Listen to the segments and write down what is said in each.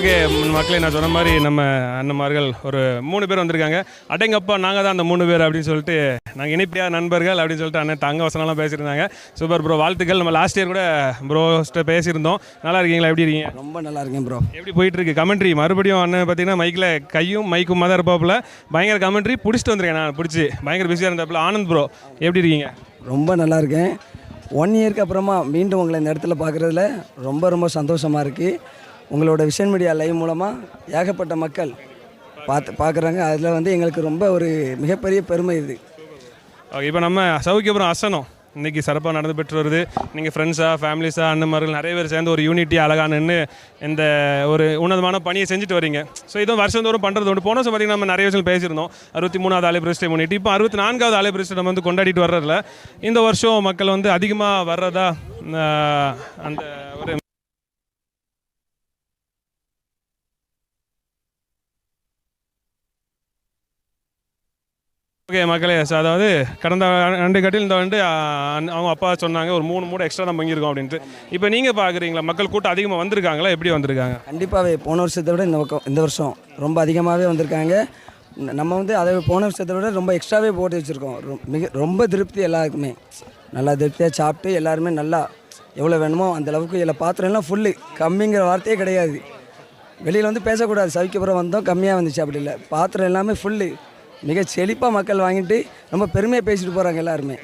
Okay மக்களே நான் சொன்ன மாதிரி நம்ம அண்ணன்மார்கள் ஒரு மூணு பேர் வந்திருக்காங்க. அடேங்கப்பா நாங்கள் தான் அந்த மூணு பேர் அப்படின்னு சொல்லிட்டு நாங்கள் இணைப்பியா நண்பர்கள் அப்படின்னு சொல்லிட்டு அண்ணன் தங்க வசனம்லாம் பேசியிருந்தாங்க. சூப்பர் ப்ரோ வாழ்த்துக்கள். நம்ம லாஸ்ட் இயர் கூட ப்ரோஸ்ட்ட பேசியிருந்தோம். நல்லா இருக்கீங்களா? எப்படி இருக்கீங்க? ரொம்ப நல்லா இருக்கேன் ப்ரோ எப்படி போயிட்டு இருக்கு கமெண்ட்ரி மறுபடியும் அண்ணன் பார்த்தீங்கன்னா மைக்கில் கையும் மைக்கும் தான் இருப்பாப்புல. பயங்கர கமெண்ட்ரி பிடிச்சிட்டு வந்திருக்கேன் நான். பிடிச்சி. பயங்கர பிஸியாக இருந்தாப்புல. ஆனந்த் ப்ரோ எப்படி இருக்கீங்க? ரொம்ப நல்லா இருக்கேன். ஒன் இயர்க்கு அப்புறமா மீண்டும் உங்களை இந்த இடத்துல பார்க்குறதுல ரொம்ப ரொம்ப சந்தோஷமாக இருக்குது உங்களோட விஷன் மீடியா லைவ் மூலமாக ஏகப்பட்ட மக்கள் பார்த்து பார்க்குறாங்க. அதில் வந்து எங்களுக்கு ரொம்ப ஒரு மிகப்பெரிய பெருமை இது. ஓகே இப்போ நம்ம சவுக்கியபுரம் அசனம். இன்னைக்கு சிறப்பாக நடந்து பெற்று வருது நீங்கள் ஃப்ரெண்ட்ஸாக ஃபேமிலிஸாக அண்ணன்மார்கள் நிறைய பேர் சேர்ந்து ஒரு யூனிட்டி அழகாக நின்று இந்த ஒரு உன்னதமான பணியை செஞ்சுட்டு வரீங்க. ஸோ இதுவும் வருஷந்தோறும் பண்ணுறது உண்டு. போன வருஷம் பார்த்தீங்கன்னா நம்ம நிறைய விஷயம் பேசியிருந்தோம். அறுபத்தி மூணாவது ஆலை பிரஸ்டை முன்னிட்டு. இப்போ அறுபத்தி நான்காவது ஆலை பிரஸ்டை நம்ம வந்து கொண்டாடிட்டு வர்றதில்ல இந்த வருஷம் மக்கள் வந்து அதிகமாக வர்றதா அந்த ஒரு ஓகே மக்களே ஸோ அதாவது கடந்த ரெண்டு கட்டில் இந்த வந்து அவங்க அப்பா சொன்னாங்க ஒரு மூணு மூணு எக்ஸ்ட்ரா நம்ம வாங்கியிருக்கோம் அப்படின்ட்டு. இப்போ நீங்கள் பார்க்குறீங்களா மக்கள் கூட்டம் அதிகமாக வந்திருக்காங்களா? எப்படி வந்திருக்காங்க? கண்டிப்பாகவே போன வருஷத்தை விட இந்த பக்கம் இந்த வருஷம் ரொம்ப அதிகமாகவே வந்திருக்காங்க. நம்ம வந்து அதை போன வருஷத்தை விட ரொம்ப எக்ஸ்ட்ராவே போட்டு வச்சுருக்கோம். ரொ- மிக ரொம்ப திருப்தி எல்லாருக்குமே. நல்லா திருப்தியாக சாப்பிட்டு எல்லாருமே நல்லா எவ்வளோ வேணுமோ அந்த அளவுக்கு இதில் பாத்திரம் எல்லாம் ஃபுல்லு கம்மிங்கிற வார்த்தையே கிடையாது. வெளியில் வந்து பேசக்கூடாது. சவிக்கப்புறம் வந்தோம் கம்மியாக வந்துச்சு அப்படி இல்லை. பாத்திரம் எல்லாமே ஃபுல்லு மிக செழிப்பாக மக்கள் வாங்கிட்டு ரொம்ப பெருமையாக பேசிட்டு போகிறாங்க எல்லாருமே.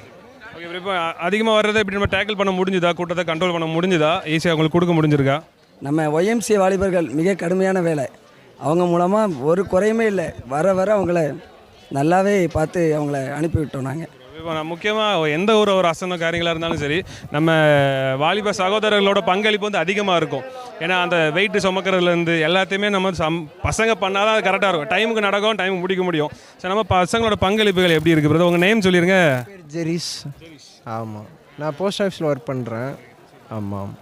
ஓகே இப்போ அதிகமாக வர்றதை இப்படி நம்ம டேக்கிள் பண்ண முடிஞ்சுதா? கூட்டத்தை கண்ட்ரோல் பண்ண முடிஞ்சுதா? ஈஸியாக உங்களுக்கு கொடுக்க முடிஞ்சிருக்கா? நம்ம ஒய்எம்சி வாலிபர்கள் மிக கடுமையான வேலை. அவங்க மூலமாக ஒரு குறையுமே இல்லை. வர வர அவங்கள நல்லாவே பார்த்து அவங்கள அனுப்பி விட்டோம் நாங்கள் இப்போ நான் முக்கியமாக எந்த ஒரு ஒரு அசன காரியங்களாக இருந்தாலும் சரி நம்ம வாலிப சகோதரர்களோட பங்களிப்பு வந்து அதிகமாக இருக்கும். ஏன்னா அந்த வெயிட்டு சுமக்கிறதுலேருந்து எல்லாத்தையுமே நம்ம சம் பசங்க பண்ணால் தான் அது கரெக்டாக இருக்கும். டைமுக்கு நடக்கும் டைமுக்கு முடிக்க முடியும். ஸோ நம்ம பசங்களோட பங்களிப்புகள் எப்படி இருக்குது பிரதர் உங்கள் நேம் சொல்லிடுங்க ஜெரிஸ் ஆமாம் நான் போஸ்ட் ஆஃபீஸில் ஒர்க் பண்ணுறேன் ஆமாம்.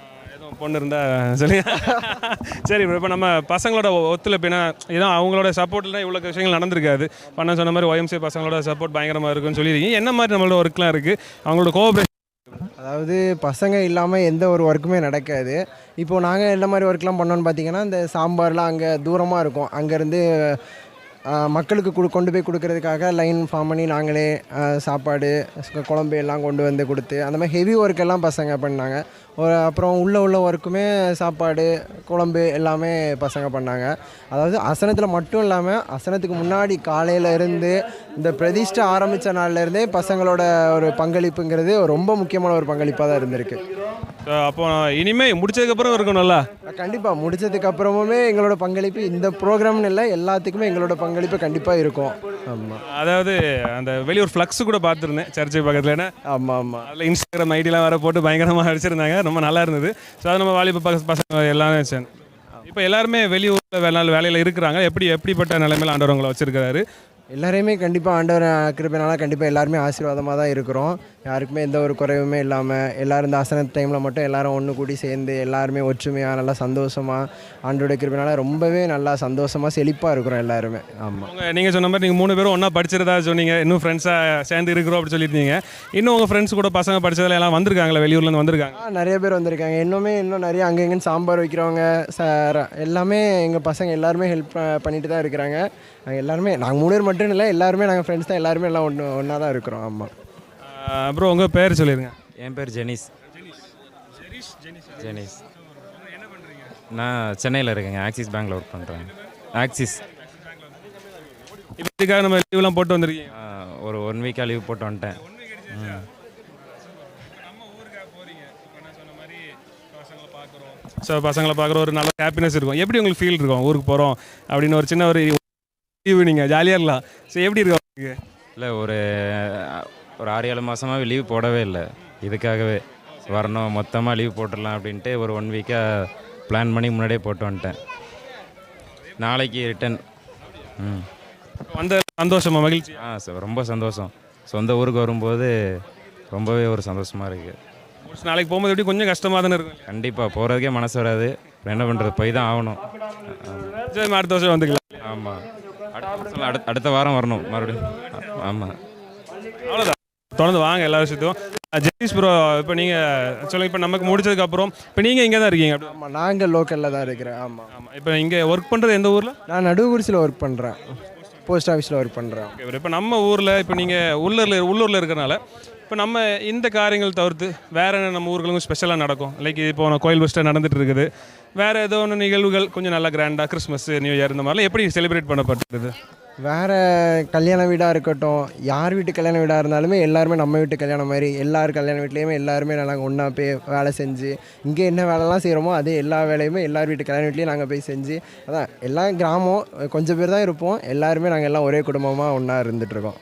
பொண்ணு இருந்தா சொல்லி. சரி இப்போ நம்ம பசங்களோட ஒத்துழைப்பு ஏன்னா ஏன்னா அவங்களோட சப்போர்ட்லாம் இவ்வளோ விஷயங்கள் நடந்திருக்காது. பண்ண சொன்ன மாதிரி ஒயம்சி பசங்களோட சப்போர்ட் பயங்கரமாக இருக்குன்னு சொல்லியிருக்கீங்க. என்ன மாதிரி நம்மளோட ஒர்க்லாம் இருக்குது அவங்களோட கோஆப்ரேஷன் அதாவது பசங்க இல்லாமல் எந்த ஒரு ஒர்க்குமே நடக்காது. இப்போது நாங்கள் என்ன மாதிரி ஒர்க்லாம் பண்ணோன்னு பார்த்தீங்கன்னா இந்த சாம்பார்லாம் அங்கே தூரமாக இருக்கும். அங்கேருந்து மக்களுக்கு கொடு கொண்டு போய் கொடுக்கறதுக்காக லைன் ஃபார்ம் பண்ணி நாங்களே சாப்பாடு குழம்பு எல்லாம் கொண்டு வந்து கொடுத்து அந்த மாதிரி ஹெவி ஒர்க் எல்லாம் பசங்க பண்ணாங்க. ஒரு அப்புறம் உள்ள உள்ள ஒர்க்குமே சாப்பாடு குழம்பு எல்லாமே பசங்க பண்ணாங்க. அதாவது அசனத்தில் மட்டும் இல்லாமல் அசனத்துக்கு முன்னாடி காலையில் இருந்து இந்த பிரதிஷ்டை ஆரம்பித்த நாள்லேருந்தே பசங்களோட ஒரு பங்களிப்புங்கிறது ரொம்ப முக்கியமான ஒரு பங்களிப்பாக தான் இருந்திருக்கு. அப்போ இனிமே முடிச்சதுக்கப்புறம் இருக்கணும்ல? கண்டிப்பாக முடிச்சதுக்கு அப்புறமுமே எங்களோட பங்களிப்பு இந்த ப்ரோக்ராம்னு இல்லை எல்லாத்துக்குமே எங்களோட பங்களிப்பு கண்டிப்பாக இருக்கும். ஆமாம் அதாவது அந்த வெளியூர் ஃப்ளக்ஸ் கூட பார்த்துருந்தேன் சர்ச்சை பக்கத்தில் ஆமாம் ஆமாம் அதில் இன்ஸ்டாகிராம் ஐடிலாம் வர போட்டு பயங்கரமாக அடிச்சிருந்தாங்க ரொம்ப நல்லா இருந்தது. ஸோ அது நம்ம வாலிப பச- பசங்க எல்லாமே இப்போ எல்லாருமே வெளியூரில் வேலை வேலையில் இருக்கிறாங்க. எப்படி எப்படிப்பட்ட நிலைமையில் ஆண்டவர் உங்களை வச்சிருக்காரு எல்லாரையுமே கண்டிப்பாக ஆண்டவர் கிருபைனால கண்டிப்பாக எல்லாருமே ஆசீர்வாதமாக தான் இருக்கிறோம். யாருக்குமே எந்த ஒரு குறைவுமே இல்லாமல் எல்லாரும் இந்த ஆசன டைமில் மட்டும் எல்லாரும் ஒன்று கூடி சேர்ந்து எல்லாருமே ஒற்றுமையாக நல்லா சந்தோஷமாக ஆண்டோட கிருபைனால ரொம்பவே நல்லா சந்தோஷமாக செழிப்பாக இருக்கிறோம் எல்லாருமே. ஆமாம் நீங்கள் சொன்ன மாதிரி நீங்கள் மூணு பேரும் ஒன்றா படிச்சிருந்தா சொன்னீங்க. இன்னும் ஃப்ரெண்ட்ஸாக சேர்ந்து இருக்கிறோம் அப்படி சொல்லியிருந்தீங்க. இன்னும் உங்கள் ஃப்ரெண்ட்ஸ் கூட பசங்க படிச்சதுல எல்லாம் வந்திருக்காங்களா? வெளியூர்லேருந்து வந்திருக்காங்க? ஆ நிறைய பேர் வந்திருக்காங்க. இன்னுமே இன்னும் நிறைய அங்கே இங்கேன்னு சாம்பார் வைக்கிறவங்க ச ர- எல்லாமே எங்கள் பசங்க எல்லாருமே ஹெல்ப் பண்ணிட்டு தான் இருக்கிறாங்க. நாங்கள் எல்லாருமே நாங்கள் மூணு பேர் மட்டும் இல்லை எல்லாருமே நாங்கள் ஃப்ரெண்ட்ஸ் தான் எல்லாருமே எல்லாம் ஒன்று ஒன்றா தான் இருக்கிறோம். ஆமாம் அப்புறம் உங்கள் பேர் சொல்லிடுங்க என் பேர் ஜெனிஸ். ஜெனிஸ். நான் சென்னையில் இருக்கேங்க. ஆக்சிஸ் பேங்க்கில் ஒர்க் பண்ணுறேன் ஆக்சிஸ் இப்போ இதுக்காக நம்ம லீவ்லாம் போட்டு வந்திருக்கீங்க. ஒரு ஒன் வீக்காக லீவ் போட்டு வந்துட்டேன். ஸோ பசங்களை பார்க்குற ஒரு நல்ல ஹாப்பினஸ் இருக்கும். எப்படி உங்களுக்கு ஃபீல் இருக்கும்? ஊருக்கு போகிறோம் அப்படின்னு ஒரு சின்ன ஒரு ஈவினிங் ஜாலியாக இருக்கலாம். ஸோ எப்படி உங்களுக்கு? இல்லை ஒரு ஒரு ஆறு ஏழு மாதமாகவே லீவ் போடவே இல்லை. இதுக்காகவே வரணும் மொத்தமாக லீவ் போட்டுடலாம் அப்படின்ட்டு ஒரு ஒன் வீக்காக பிளான் பண்ணி முன்னாடியே போட்டு வந்துட்டேன். நாளைக்கு ரிட்டன் ம். வந்த சந்தோஷமா மகிழ்ச்சி? ஆ ச- ரொம்ப சந்தோஷம். சொந்த ஊருக்கு வரும்போது ரொம்பவே ஒரு சந்தோஷமாக இருக்குது நாளைக்கு போகும்போது எப்படி? கொஞ்சம் கஷ்டமாக தானே இருக்கும். கண்டிப்பாக போகிறதுக்கே மனசு வராது. என்ன பண்ணுறது போய் தான் ஆகணும். சரி அடுத்த வருஷம் வந்துக்கலாம். ஆமாம் அடுத்த அடுத்த வாரம் வரணும் மறுபடியும். ஆமாம் அவ்வளோதான் தொடர்ந்து வாங்க எல்லா விஷயத்தையும். ஜெகதீஷ் ப்ரோ இப்போ நீங்கள் சொல்லுங்கள் இப்போ நமக்கு முடிச்சதுக்கப்புறம் இப்போ நீங்கள் இங்கே தான் இருக்கீங்க. ஆமாம் நாங்கள் லோக்கலில் தான் இருக்கிறேன். ஆமாம் ஆமாம் இப்போ இங்கே ஒர்க் பண்ணுறது எந்த ஊரில்? நான் நடுவுரிசியில் ஒர்க் பண்ணுறேன் போஸ்ட் ஆஃபீஸில் ஒர்க் பண்ணுறேன் இப்போ நம்ம ஊரில் இப்போ நீங்கள் உள்ளூரில் உள்ளூரில் இருக்கிறனால இப்போ நம்ம இந்த காரியங்கள் தவிர்த்து வேறு என்ன நம்ம ஊர்களுக்கும் ஸ்பெஷலாக நடக்கும்? லைக் இப்போ நான் கோயில் ஃபஸ்ட்டாக நடந்துட்டு இருக்குது. வேறு ஏதோ ஒன்று நிகழ்வுகள் கொஞ்சம் நல்லா கிராண்டாக கிறிஸ்மஸ் நியூ இயர் இந்த மாதிரிலாம் எப்படி செலிப்ரேட் பண்ணப்பட்டது? வேறு கல்யாண வீடாக இருக்கட்டும் யார் வீட்டு கல்யாண வீடாக இருந்தாலுமே எல்லாருமே நம்ம வீட்டு கல்யாணம் மாதிரி எல்லார் கல்யாண வீட்லேயுமே எல்லாருமே நாங்கள் ஒன்றா போய் வேலை செஞ்சு இங்கே என்ன வேலைலாம் செய்கிறோமோ அதே எல்லா வேலையுமே எல்லார் வீட்டு கல்யாண வீட்லேயும் நாங்கள் போய் செஞ்சு அதான் எல்லாம் கிராமம் கொஞ்சம் பேர் தான் இருப்போம் எல்லாருமே நாங்கள் எல்லாம் ஒரே குடும்பமாக ஒன்றா இருந்துகிட்ருக்கோம்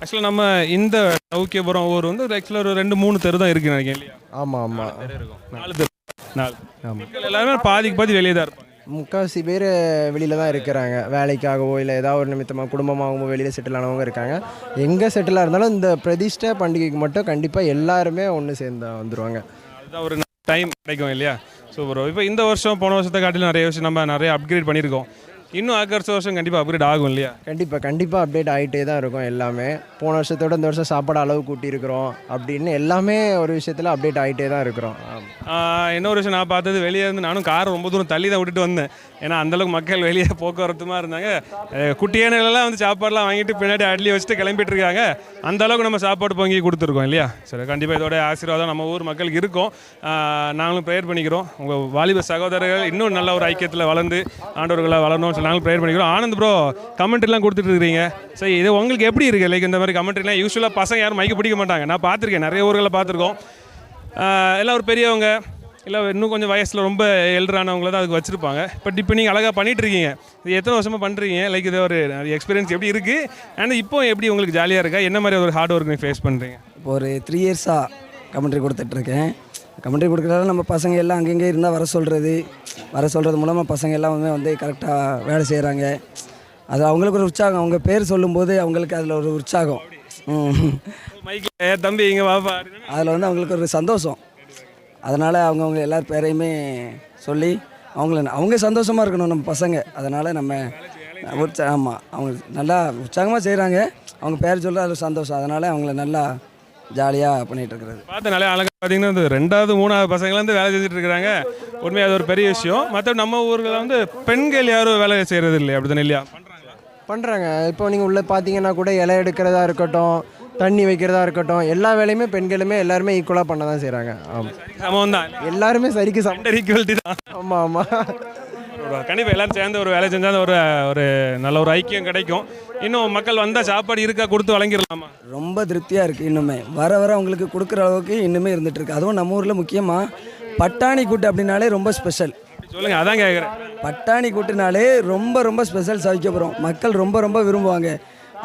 ஆக்சுவலாக நம்ம இந்த சௌக்கியபுரம் ஊர் வந்து ஆக்சுவலாக ஒரு ரெண்டு மூணு தெரு தான் இருக்கு நினைக்கிறேன் இல்லையா? ஆமாம் ஆமாம் நாலு தெரு நாலு மக்கள் எல்லாருமே பாதிக்கு பாதி வெளியே தான் இருப்பாங்க. முக்கால்வாசி பேர் வெளியில் தான் இருக்கிறாங்க. வேலைக்காகவோ இல்லை ஏதாவது ஒரு நிமித்தமாக குடும்பமாகவோ வெளியில் செட்டில் ஆனவங்க இருக்காங்க. எங்கே செட்டிலாக இருந்தாலும் இந்த பிரதிஷ்டை பண்டிகைக்கு மட்டும் கண்டிப்பாக எல்லாருமே ஒன்று சேர்ந்து வந்துடுவாங்க அதுதான் ஒரு டைம் கிடைக்கும் இல்லையா? சூப்பர் இப்போ இந்த வருஷம் போன வருஷத்தை காட்டிலும் நிறைய விஷயம் நம்ம நிறைய அப்கிரேட் பண்ணியிருக்கோம். இன்னும் அடுத்த வருஷம் கண்டிப்பாக அப்கிரேட் ஆகும் இல்லையா? கண்டிப்பாக கண்டிப்பாக அப்டேட் ஆகிட்டே தான் இருக்கும் எல்லாமே. போன வருஷத்தோட இந்த வருஷம் சாப்பாடு அளவு கூட்டியிருக்கிறோம் அப்படின்னு எல்லாமே ஒரு விஷயத்தில் அப்டேட் ஆகிட்டே தான் இருக்கிறோம். இன்னொரு விஷயம் நான் பார்த்தது வெளியே இருந்து நானும் கார் ரொம்ப தூரம் தள்ளி தான் விட்டுட்டு வந்தேன். ஏன்னா அந்தளவுக்கு மக்கள் வெளியே போக்குவரத்துமா இருந்தாங்க. குட்டியானலாம் வந்து சாப்பாடுலாம் வாங்கிட்டு பின்னாடி அட்லி வச்சுட்டு கிளம்பிட்டு இருக்காங்க அந்த அளவுக்கு நம்ம சாப்பாடு பொங்கி கொடுத்துருக்கோம் இல்லையா? சரி கண்டிப்பாக இதோட ஆசீர்வாதம் நம்ம ஊர் மக்களுக்கு இருக்கும். நாங்களும் ப்ரேயர் பண்ணிக்கிறோம். உங்கள் வாலிப சகோதரர்கள் இன்னும் நல்ல ஒரு ஐக்கியத்தில் வளர்ந்து ஆண்டவர்களாக வளரணும்னு சொல்லி நாங்களும் ப்ரேயர் பண்ணிக்கிறோம். ஆனந்த் ப்ரோ கமெண்ட்லாம் கொடுத்துட்டு இருக்கிறீங்க சரி இது உங்களுக்கு எப்படி இருக்குது லைக் இந்த மாதிரி கமெண்ட்லாம் யூஸ்வலாக பசங்க யாரும் மைக்கு பிடிக்க மாட்டாங்க. நான் பார்த்துருக்கேன் நிறைய ஊர்களை பார்த்துருக்கோம். எல்லாம் ஒரு பெரியவங்க. இல்லை இன்னும் கொஞ்சம் வயசில் ரொம்ப எல்டரானவங்கள தான் அதுக்கு வச்சுருப்பாங்க. பட் இப்போ நீங்கள் அழகாக பண்ணிட்டு இருக்கீங்க இது எத்தனை வருஷமாக பண்ணுறீங்க லைக் இது ஒரு எக்ஸ்பீரியன்ஸ் எப்படி இருக்குது அண்ட் இப்போ எப்படி உங்களுக்கு ஜாலியாக இருக்கா? என்ன மாதிரி ஒரு ஹார்ட் ஒர்க் நீங்கள் ஃபேஸ் பண்ணுறீங்க இப்போ ஒரு த்ரீ இயர்ஸாக கமெண்ட்ரி கொடுத்துட்ருக்கேன் கமெண்ட்ரி கொடுக்குறதால நம்ம பசங்க எல்லாம் அங்கங்கே இருந்தால் வர சொல்கிறது வர சொல்கிறது மூலமாக பசங்க எல்லாமே வந்து கரெக்டாக வேலை செய்கிறாங்க அது அவங்களுக்கு ஒரு உற்சாகம். அவங்க பேர் சொல்லும்போது அவங்களுக்கு அதில் ஒரு உற்சாகம். தம்பி இங்கே வாப்பா அதில் வந்து அவங்களுக்கு ஒரு சந்தோஷம். அதனால் அவங்கவுங்க எல்லார் பேரையுமே சொல்லி அவங்கள அவங்க சந்தோஷமாக இருக்கணும் நம்ம பசங்க. அதனால் நம்ம உற்சா ஆமாம் அவங்க நல்லா உற்சாகமாக செய்கிறாங்க அவங்க பேர் சொல்ல அதில் சந்தோஷம். அதனால் அவங்கள நல்லா ஜாலியாக பண்ணிகிட்டு இருக்கிறது. பார்த்த நிறைய அழகாக பார்த்தீங்கன்னா இந்த ரெண்டாவது மூணாவது பசங்களாம் வந்து வேலை செஞ்சுட்டு இருக்கிறாங்க உண்மையாக அது ஒரு பெரிய விஷயம். மற்ற நம்ம ஊர்களில் வந்து பெண்கள் யாரும் வேலை செய்கிறது இல்லை அப்படி தானே இல்லையா பண்ணுறாங்க இப்போ நீங்கள் உள்ளே பார்த்தீங்கன்னா கூட இலை எடுக்கிறதா இருக்கட்டும் தண்ணி வைக்கிறதா இருக்கட்டும் எல்லா வேலையுமே பெண்களுமே எல்லாருமே ஈக்குவலாக பண்ண தான் செய்கிறாங்க ஆமாம் சமம் தான் எல்லாருமே சரிக்கு சம் ஜெண்டர் ஈக்குவலிட்டி தான். ஆமாம் ஆமாம் கண்டிப்பாக எல்லாரும் சேர்ந்து ஒரு வேலை செஞ்சால் ஒரு ஒரு நல்ல ஒரு ஐக்கியம் கிடைக்கும். இன்னும் மக்கள் வந்தால் சாப்பாடு இருக்கா கொடுத்து வழங்கிடலாமா? ரொம்ப திருப்தியாக இருக்குது இன்னுமே. வர வர அவங்களுக்கு கொடுக்குற அளவுக்கு இன்னுமே இருந்துகிட்ருக்கு அதுவும் நம்ம ஊரில் முக்கியமாக பட்டாணி கூட்டு அப்படின்னாலே ரொம்ப ஸ்பெஷல் சொல்லுங்க அதான் கேட்குறேன் பட்டாணி கூட்டுனாலே ரொம்ப ரொம்ப ஸ்பெஷல் சவிக்கப்புறம் மக்கள் ரொம்ப ரொம்ப விரும்புவாங்க.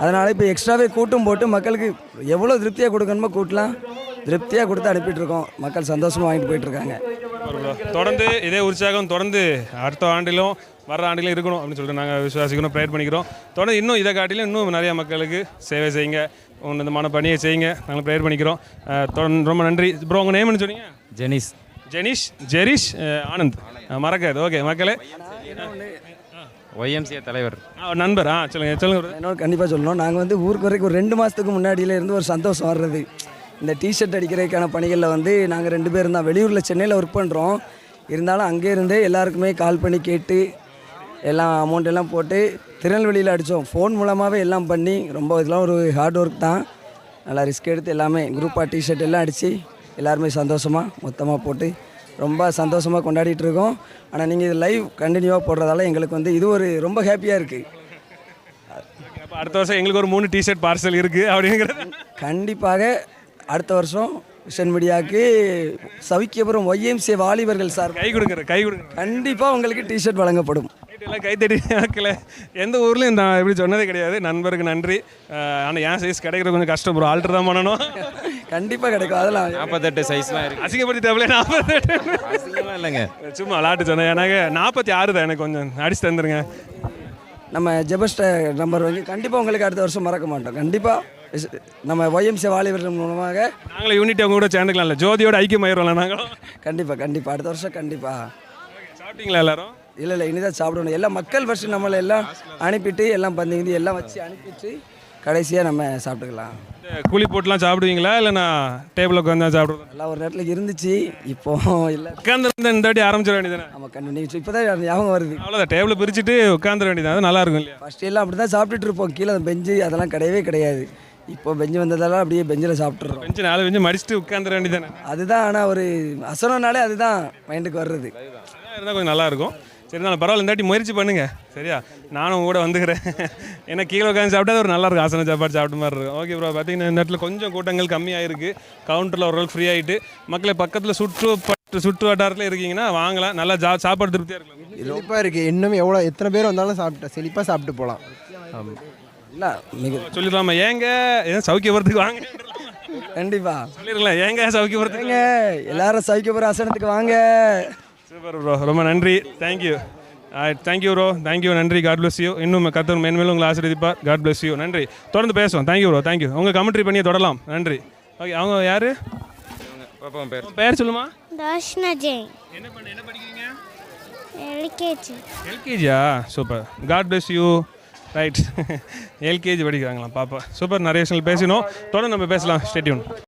அதனால் இப்போ எக்ஸ்ட்ராவே கூட்டும் போட்டு மக்களுக்கு எவ்வளோ திருப்தியாக கொடுக்கணுமோ கூட்டலாம். திருப்தியாக கொடுத்து அனுப்பிட்டு இருக்கோம் மக்கள் சந்தோஷமாக வாங்கிட்டு போயிட்டு இருக்காங்க தொடர்ந்து இதே உற்சாகம் தொடர்ந்து அடுத்த ஆண்டிலும் வர்ற ஆண்டிலும் இருக்கணும் அப்படின்னு சொல்லிட்டு நாங்கள் விசுவாசிக்கணும் ப்ரேயர் பண்ணிக்கிறோம். தொடர்ந்து இன்னும் இதை காட்டிலும் இன்னும் நிறைய மக்களுக்கு சேவை செய்யுங்க. உன்னதமான பணியை செய்யுங்க. நாங்கள் ப்ரேயர் பண்ணிக்கிறோம். தொடர்ந்து ரொம்ப நன்றி. ப்ரோ உங்கள் நேம்னு சொன்னீங்க? ஜெனிஸ். ஜெனிஷ் ஜெரிஷ் ஆனந்த். மறக்காது. ஓகே மக்களே. ஒய்எம்சிஏ தலைவர். நண்பர். ஆ சொல்லுங்கள் சொல்லுங்கள் என்னோட கண்டிப்பாக சொல்லணும். நாங்கள் வந்து ஊருக்கு வரைக்கும் ஒரு ரெண்டு மாதத்துக்கு முன்னாடியில இருந்து ஒரு சந்தோஷம் வர்றது. இந்த டிஷர்ட் அடிக்கிறதுக்கான பணிகளில் வந்து நாங்கள் ரெண்டு பேரும் தான். வெளியூரில் சென்னையில் ஒர்க் பண்ணுறோம் இருந்தாலும் அங்கே இருந்தே எல்லாருக்குமே கால் பண்ணி கேட்டு எல்லாம் அமௌண்ட் எல்லாம் போட்டு திருநெல்வேலியில் அடித்தோம் ஃபோன் மூலமாகவே எல்லாம் பண்ணி ரொம்ப இதெல்லாம் ஒரு ஹார்ட் ஒர்க் தான். நல்லா ரிஸ்க் எடுத்து எல்லாமே குரூப்பாக டிஷர்ட் எல்லாம் அடித்து எல்லாருமே சந்தோஷமாக மொத்தமாக போட்டு ரொம்ப சந்தோஷமாக கொண்டாடிட்டு இருக்கோம் ஆனால் நீங்கள் இது லைவ் கண்டினியூவாக போடுறதால எங்களுக்கு வந்து இது ஒரு ரொம்ப ஹாப்பியாக இருக்குது அடுத்த வருஷம் எங்களுக்கு ஒரு மூணு டிஷர்ட் பார்சல் இருக்குது அப்படிங்கிறது. கண்டிப்பாக அடுத்த வருஷம் விஷன் மீடியாவுக்கு சவிக்கியபுரம் ஒய்எம்சி வாலிபர்கள் சார் கை கொடுக்குற கை கொடுக்குற கண்டிப்பாக உங்களுக்கு டிஷர்ட் வழங்கப்படும். எல்லாம் கை தட்டி ஆக்கல எந்த ஊர்லேயும் நான் இப்படி சொன்னதே கிடையாது. நண்பருக்கு நன்றி. ஆனால் என் சைஸ் கிடைக்கிறது கொஞ்சம் கஷ்டம் ப்ரோ ஆல்ட்ரு தான் பண்ணணும். கண்டிப்பாக கிடைக்கும். அதெல்லாம் நாற்பத்தெட்டு சைஸ்லாம் இருக்கு. அசிங்கப்படுத்தி நாற்பத்தெட்டு அசிங்கமாக இல்லைங்க. சும்மா விளாட்டு சொன்னேன் எனக்கு நாற்பத்தி ஆறு தான் எனக்கு கொஞ்சம். அடிச்சு தந்துருங்க. நம்ம ஜெபஸ்ட நம்பர் வாங்கி கண்டிப்பாக உங்களுக்கு அடுத்த வருஷம் மறக்க மாட்டோம். கண்டிப்பாக நம்ம ஒய்எம்சி வாலிபர்கள் மூலமாக நாங்களும் யூனிட்டி அவங்க கூட சேர்ந்துக்கலாம்ல. ஜோதியோட ஐக்கியமாயிருவோம்ல நாங்களும். கண்டிப்பாக கண்டிப்பாக அடுத்த வருஷம் கண்டிப்பாக சாப்பிட்டீங்களா எல்லாரும்? இல்லை இல்லை இனிதான் சாப்பிடணும். எல்லாம் மக்கள் ஃபஸ்ட்டு நம்மளை எல்லாம் அனுப்பிட்டு எல்லாம் பந்திங்க எல்லாம் வச்சு அனுப்பிட்டு கடைசியாக நம்ம சாப்பிட்டுக்கலாம். கூலி போட்டுலாம் சாப்பிடுவீங்களா? இல்லைனா டேபிளில் உட்காந்து சாப்பிடுவோம் நல்லா ஒரு நேரத்தில் இருந்துச்சு. இப்போ இல்லை. உட்காந்து இந்த வாட்டி ஆரம்பிச்சிட வேண்டியதானே நம்ம கண்டினியூ இப்போ தான் ஞாபகம் வருது. அவ்வளோதான் டேபிளை பிரிச்சுட்டு உட்காந்துட வேண்டியது. அது நல்லா இருக்கும் இல்லையா? ஃபஸ்ட் எல்லாம் அப்படி தான் சாப்பிட்டுட்டு இருப்போம். கீழே பெஞ்சு அதெல்லாம் கிடையவே கிடையாது. இப்போ பெஞ்சு வந்ததெல்லாம் அப்படியே பெஞ்சில் சாப்பிட்றோம் பெஞ்சு நாலு பெஞ்சு மடிச்சுட்டு உட்காந்துட வேண்டியதானே அதுதான் ஆனால் ஒரு அசனம்னாலே அதுதான் மைண்டுக்கு வர்றது. இருந்தால் கொஞ்சம் நல்லா இருக்கும் சரி நான் பரவாயில்ல இந்த வாட்டி முயற்சி பண்ணுங்க. சரியா? நானும் கூட வந்துக்கிறேன். ஏன்னா கீழே உட்காந்து சாப்பிட்டா ஒரு நல்லா இருக்கும். ஆசன சாப்பாடு சாப்பிட்ட மாதிரி இருக்கும். ஓகே ப்ரோ பார்த்தீங்கன்னா இந்த இடத்துல கொஞ்சம் கூட்டங்கள் கம்மியாயிருக்கு. கவுண்டரில் ஓரளவுக்கு ஃப்ரீ ஆகிட்டு மக்களை பக்கத்தில் சுற்று சுற்று வட்டாரத்தில் இருக்கீங்கன்னா வாங்கலாம். நல்லா ஜா சாப்பாடு திருப்தியாக இருக்கலாம். செழிப்பாக இருக்குது இன்னும் எவ்வளோ எத்தனை பேர் வந்தாலும் சாப்பிட்டு செழிப்பாக சாப்பிட்டு போகலாம். ஆமாம் இல்லை மிக சொல்லிடலாமா? ஏங்க ஏன் சௌக்கியபுரத்துக்கு வாங்க? கண்டிப்பாக சொல்லிடலாம் ஏங்க சௌக்கியபுரத்துக்கு எல்லாரும் சைக்கப்புற ஆசனத்துக்கு வாங்க. சூப்பர் ப்ரோ ரொம்ப நன்றி. Thank you thank you bro thank you நன்றி. காட் bless யூ இன்னும் கத்தர் மேன்மேலும் உங்களை ஆசீர்வதிப்பார். காட் bless யூ நன்றி. தொடர்ந்து பேசுவோம். Thank you bro thank you உங்கள் கமெண்ட்ரி பண்ணி தொடரலாம் நன்றி. ஓகே அவங்க யார்? பேர். பேர் சொல்லுமா? தாஷ்னா ஜெயின் என்ன பண்ண என்ன படிக்கிறீங்க? LKG. எல்கேஜியா super God bless you right LKG படிக்கிறாங்களாம் பாப்பா. சூப்பர் நிறைய விஷயங்கள் பேசினோம். தொடர்ந்து நம்ம பேசலாம். ஸ்டேட்யூன்